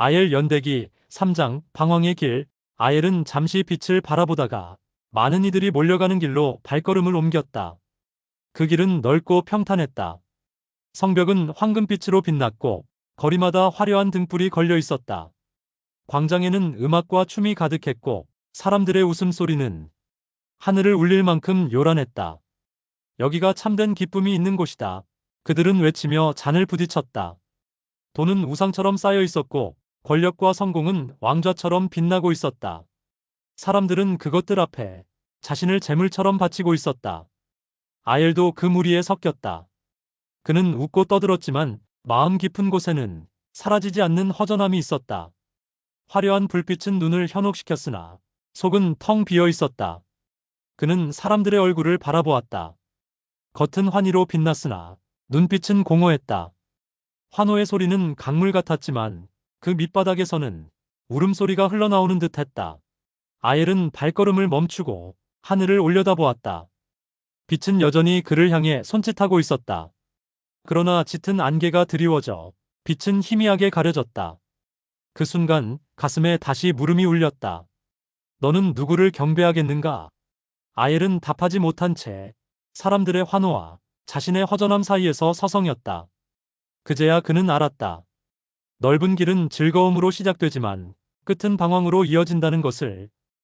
아엘 연대기 3장 방황의 길 아엘은 잠시 빛을 바라보다가 많은 이들이 몰려가는 길로 발걸음을 옮겼다. 그 길은 넓고 평탄했다. 성벽은 황금빛으로 빛났고 거리마다 화려한 등불이 걸려 있었다. 광장에는 음악과 춤이 가득했고 사람들의 웃음소리는 하늘을 울릴 만큼 요란했다. 여기가 참된 기쁨이 있는 곳이다. 그들은 외치며 잔을 부딪혔다. 돈은 우상처럼 쌓여 있었고 권력과 성공은 왕좌처럼 빛나고 있었다. 사람들은 그것들 앞에 자신을 재물처럼 바치고 있었다. 아엘도 그 무리에 섞였다. 그는 웃고 떠들었지만 마음 깊은 곳에는 사라지지 않는 허전함이 있었다. 화려한 불빛은 눈을 현혹시켰으나 속은 텅 비어 있었다. 그는 사람들의 얼굴을 바라보았다. 겉은 환희로 빛났으나 눈빛은 공허했다. 환호의 소리는 강물 같았지만 그 밑바닥에서는 울음소리가 흘러나오는 듯 했다. 아엘은 발걸음을 멈추고 하늘을 올려다보았다. 빛은 여전히 그를 향해 손짓하고 있었다. 그러나 짙은 안개가 드리워져 빛은 희미하게 가려졌다. 그 순간 가슴에 다시 물음이 울렸다. 너는 누구를 경배하겠는가? 아엘은 답하지 못한 채 사람들의 환호와 자신의 허전함 사이에서 서성였다. 그제야 그는 알았다. 넓은 길은 즐거움으로 시작되지만 끝은 방황으로 이어진다는 것을